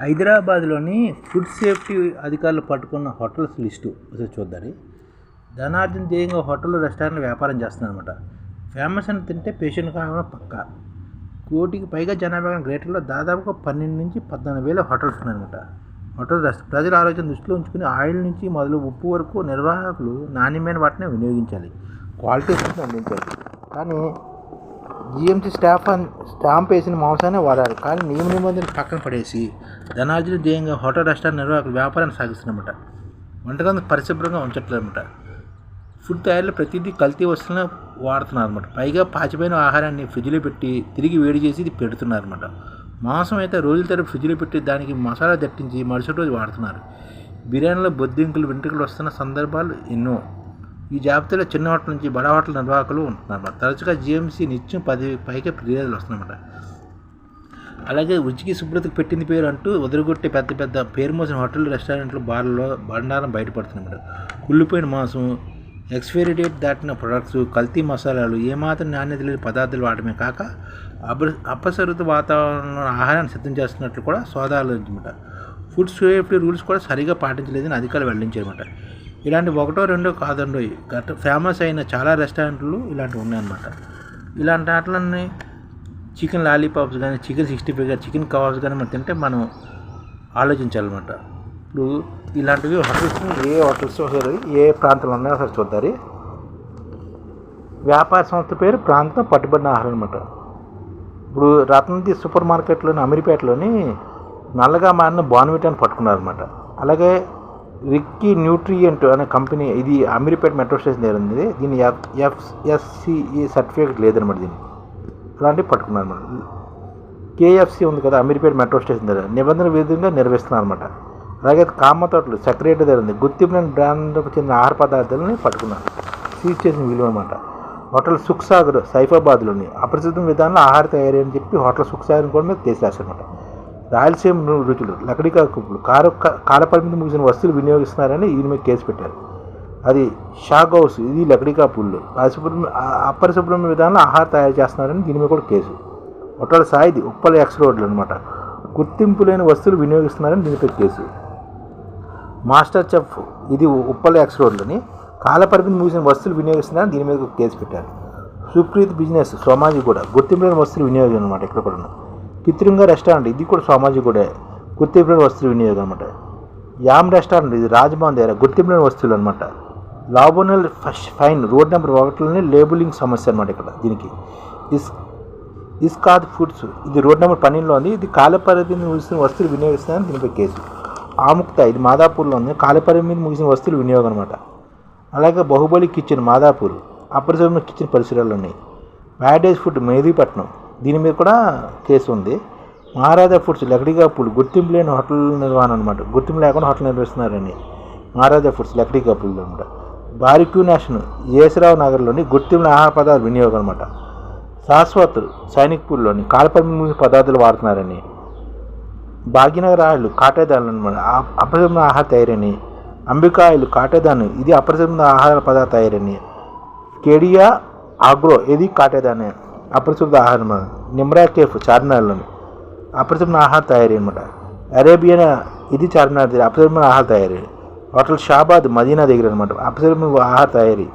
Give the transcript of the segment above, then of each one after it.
హైదరాబాద్లోని food safety అధికారులు పట్టుకున్న హోటల్స్ లిస్టు ఒకసారి చూద్దాం. ధనార్జన ధ్యేయంగా హోటల్ రెస్టారెంట్లు వ్యాపారం చేస్తున్నారన్నమాట. ఫేమస్ అని తింటే పేషెంట్ కాకుండా పక్క. కోటికి పైగా జనాభా గ్రేటర్లో దాదాపుగా పన్నెండు నుంచి పద్నాలుగు వేల హోటల్స్ ఉన్నాయన్నమాట. హోటల్ రెస్ట్ ప్రజల ఆరోగ్యం దృష్టిలో ఉంచుకుని ఆయిల్ నుంచి మొదలు ఉప్పు వరకు నిర్వాహకులు నాణ్యమైన వాటిని వినియోగించాలి. క్వాలిటీ అందించాలి. కానీ జిఎంసీ స్టాఫ్ అన్ స్టాంప్ వేసిన మాంసాన్ని వాడారు. కానీ నియమ నిబంధనలు పక్కన పడేసి ధనార్జన ధ్యేయంగా హోటల్ రెస్టారెంట్ నిర్వాహకులు వ్యాపారాన్ని సాగిస్తున్నమాట వంటకం పరిశుభ్రంగా ఉంచట్లేదన్నమాట. ఫుడ్ తయారీలో ప్రతిదీ కల్తీ వస్తువులను వాడుతున్నారు అనమాట పైగా పాచిపోయిన ఆహారాన్ని ఫ్రిడ్జ్లో పెట్టి తిరిగి వేడి చేసి ఇది పెడుతున్నారు అనమాట మాంసం అయితే రోజుల తరపు ఫ్రిడ్జ్లో పెట్టి దానికి మసాలా దట్టించి మరుసటి రోజు వాడుతున్నారు. బిర్యానీలో బొద్దింకులు వెంట్రుకలు వస్తున్న సందర్భాలు ఎన్నో. ఈ జాబితాలో చిన్న హోటల్ నుంచి బడా హోటల్ నిర్వాహకులు ఉంటున్నారు తరచుగా జిఎంసీ నిత్యం పది పైగా ఫిర్యాదులు వస్తున్నమాట అలాగే రుచికి శుభ్రతకు పెట్టింది పేరు అంటూ వదిలిగొట్టే పెద్ద పెద్ద పేరు మోసిన హోటల్ రెస్టారెంట్లు బార్లలో బండారం బయటపడుతున్నమాట కుళ్ళిపోయిన మాంసం ఎక్స్పైరీ డేట్ దాటిన ప్రొడక్ట్స్ కల్తీ మసాలాలు ఏమాత్రం నాణ్యత లేని పదార్థాలు వాడమే కాక అప అపసరిత వాతావరణంలో ఆహారాన్ని సిద్ధం చేస్తున్నట్లు కూడా సోదాలు అనమాట ఫుడ్ సేఫ్టీ రూల్స్ కూడా సరిగా పాటించలేదని అధికారులు వెల్లడించారన్నమాట. ఇలాంటి ఒకటో రెండో కాదండో గత ఫేమస్ అయిన చాలా రెస్టారెంట్లు ఇలాంటివి ఉన్నాయన్నమాట. ఇలాంటి వాటిలన్నీ చికెన్ లాలీపాప్స్ కానీ చికెన్ సిక్స్టీ ఫైవ్ కానీ చికెన్ కబాబ్స్ కానీ మనం తింటే మనం ఆలోచించాలన్నమాట. ఇప్పుడు ఇలాంటివి హోటల్స్ ఏ హోటల్స్ ఒకసారి ఏ ప్రాంతంలో ఉన్నాయో ఒకసారి చూద్దారు. వ్యాపార సంస్థ పేరు ప్రాంతం పట్టుబడిన ఆహారం అనమాట ఇప్పుడు రత్నది సూపర్ మార్కెట్లోని అమీర్పేటలోని నల్లగా మారిన బాన్విటాన్ని పట్టుకున్నారనమాట అలాగే రిక్కీ న్యూట్రియంట్ అనే కంపెనీ ఇది అమీర్పేట మెట్రో స్టేషన్ దగ్గర ఉంది. దీని ఎఫ్ ఎఫ్ఎస్సిఈ సర్టిఫికేట్ లేదనమాట దీన్ని అలాంటివి పట్టుకున్నారు అనమాట కేఎఫ్సి ఉంది కదా అమీర్పేట మెట్రో స్టేషన్ దగ్గర. నిబంధన విధంగా నిర్వహిస్తున్నారు అనమాట అలాగే కామ తోటలు సెక్రటరీ దగ్గర ఉంది. గుర్తింపు బ్రాండ్కు చెందిన ఆహార పదార్థాలని పట్టుకున్నారు. సీజ్ చేసిన విలువ అనమాట హోటల్ సుఖ్సాగర్ సైఫాబాద్లోని అప్రసిద్ధం విధానంలో ఆహార తయారీ అని చెప్పి హోటల్ సుఖ్సాగర్ కూడా మీద తీసేస్తారనమాట రాయలసీమ రుచులు లకడికా కుప్పులు కార కాలపరిమితి ముగిసిన వస్తువులు వినియోగిస్తున్నారని ఈయన మీద కేసు పెట్టారు. అది షాక్ హౌస్ ఇది లకడికా పుల్లు. అశుభ్రం అపరిశుభ్రమైన విధానంలో ఆహారం తయారు చేస్తున్నారని దీని మీద కూడా కేసు. హోటల్ సాయిది ఉప్పల ఎక్స్ రోడ్లు అనమాట గుర్తింపు లేని వస్తువులు వినియోగిస్తున్నారని దీనిపై కేసు. మాస్టర్ చెఫ్ ఇది ఉప్పల ఎక్స్ రోడ్లని కాలపరిమితి ముగిసిన వస్తువులు వినియోగిస్తున్నారని దీని మీద కేసు పెట్టారు. సుప్రీత్ బిజినెస్ సోమాజీ కూడా గుర్తింపు లేని వస్తువులు వినియోగం అనమాట ఇక్కడ కూడా పితృంగ రెస్టారెంట్ ఇది కూడా సోమాజీ కూడా గుర్తింపులేని వస్తువులు వినియోగం అనమాట యామ్ రెస్టారెంట్ ఇది రాజభవన్ దగ్గర గుర్తింపులేని వస్తువులు అనమాట లాబోనల్ ఫస్ట్ ఫైన్ రోడ్ నెంబర్ ఒకటిలోనే లేబులింగ్ సమస్య అనమాట ఇక్కడ దీనికి. ఇస్ ఇస్కాద్ ఫుడ్స్ ఇది రోడ్ నెంబర్ పన్నెండులో ఉంది. ఇది కాలపరిమితి ముగిసిన వస్తువులు వినియోగిస్తున్నారని దీనిపై కేసు. ఆముక్త ఇది మాదాపూర్లో ఉంది. కాలపరిమితి ముగిసిన వస్తువులు వినియోగం అనమాట అలాగే బాహుబలి కిచెన్ మాదాపూర్. అపరిశుభ్రమైన కిచెన్ పరిసరాలు ఉన్నాయి. మ్యాడేజ్ ఫుడ్ మెహదీపట్నం దీని మీద కూడా కేసు ఉంది. మహారాజా ఫుడ్స్ లకడీకాపులు పూలు గుర్తింపు లేని హోటల్ నిర్వహణ అనమాట గుర్తింపు లేకుండా హోటల్ నిర్వహిస్తున్నారని మహారాజా ఫుడ్స్ లకడీకాపులు పూలు అనమాట బారిక్యూ నేషనల్ యేసరావు నగర్లోని గుర్తింపు ఆహార పదార్థాల వినియోగం అనమాట శాశ్వత్ సైనిక్పూర్లోని కాలపరిమితి పదార్థాలు వాడుతున్నారని. భాగ్యనగర్ ఆయిల్ కాటేదాన్లు అనమాట అపరిశుభ్ర ఆహార తయారని. అంబికా ఆయిల్ కాటేదాను ఇది అపరిశుభ్ర ఆహార పదార్థ తయారని. కేడియా ఆగ్రో ఇది కాటేదానే అపరిశుభ్ర ఆహారం నిమ్రా కేఫ్ చార్మినార్లోని. అపరిశుభ్ర ఆహార తయారీ అనమాట అరేబియన్ ఇది చార్మినార్ దగ్గర అపరిశుభ్రమైన ఆహార తయారీ. హోటల్ షాబాద్ మదీనా దగ్గర అనమాట అపరిశుభ్ర ఆహార తయారీ.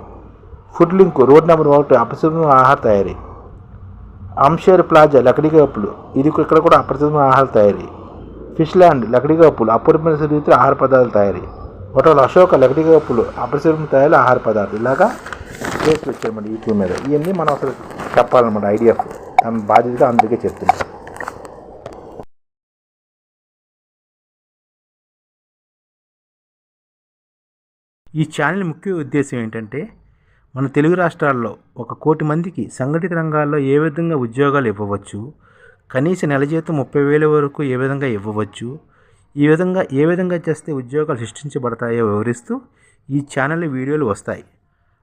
ఫుడ్ లింక్ రోడ్ నెంబర్ ఒకటి అపరిశుభ్ర ఆహార తయారీ. అంషేర్ ప్లాజా లకడీ కప్పులు. ఇది ఇక్కడ కూడా అపరిశుభ్రమైన ఆహార తయారీ. ఫిష్ ల్యాండ్ లకడీ కప్పులు. అపరిశుభ్ర రీతిలో ఆహార పదార్థాలు తయారీ. హోటల్ అశోక లకడీ కప్పులు. అపరిశుభ్ర తయారీ ఆహార పదార్థాలు. ఇలాగా కేసులు వచ్చాయన్నమాట యూట్యూబ్ మీద. ఇవన్నీ మనం అసలు చెప్పాలన్నమాట ఐడియాస్ తన బాధ్యతగా అందుకే చెప్తున్నాం. ఈ ఛానల్ ముఖ్య ఉద్దేశం ఏంటంటే మన తెలుగు రాష్ట్రాల్లో ఒక కోటి మందికి సంఘటిత రంగాల్లో ఏ విధంగా ఉద్యోగాలు ఇవ్వవచ్చు కనీస నెల జీతం ముప్పై వేల వరకు ఏ విధంగా ఇవ్వవచ్చు ఈ విధంగా ఏ విధంగా చేస్తే ఉద్యోగాలు సృష్టించబడతాయో వివరిస్తూ ఈ ఛానల్ వీడియోలు వస్తాయి.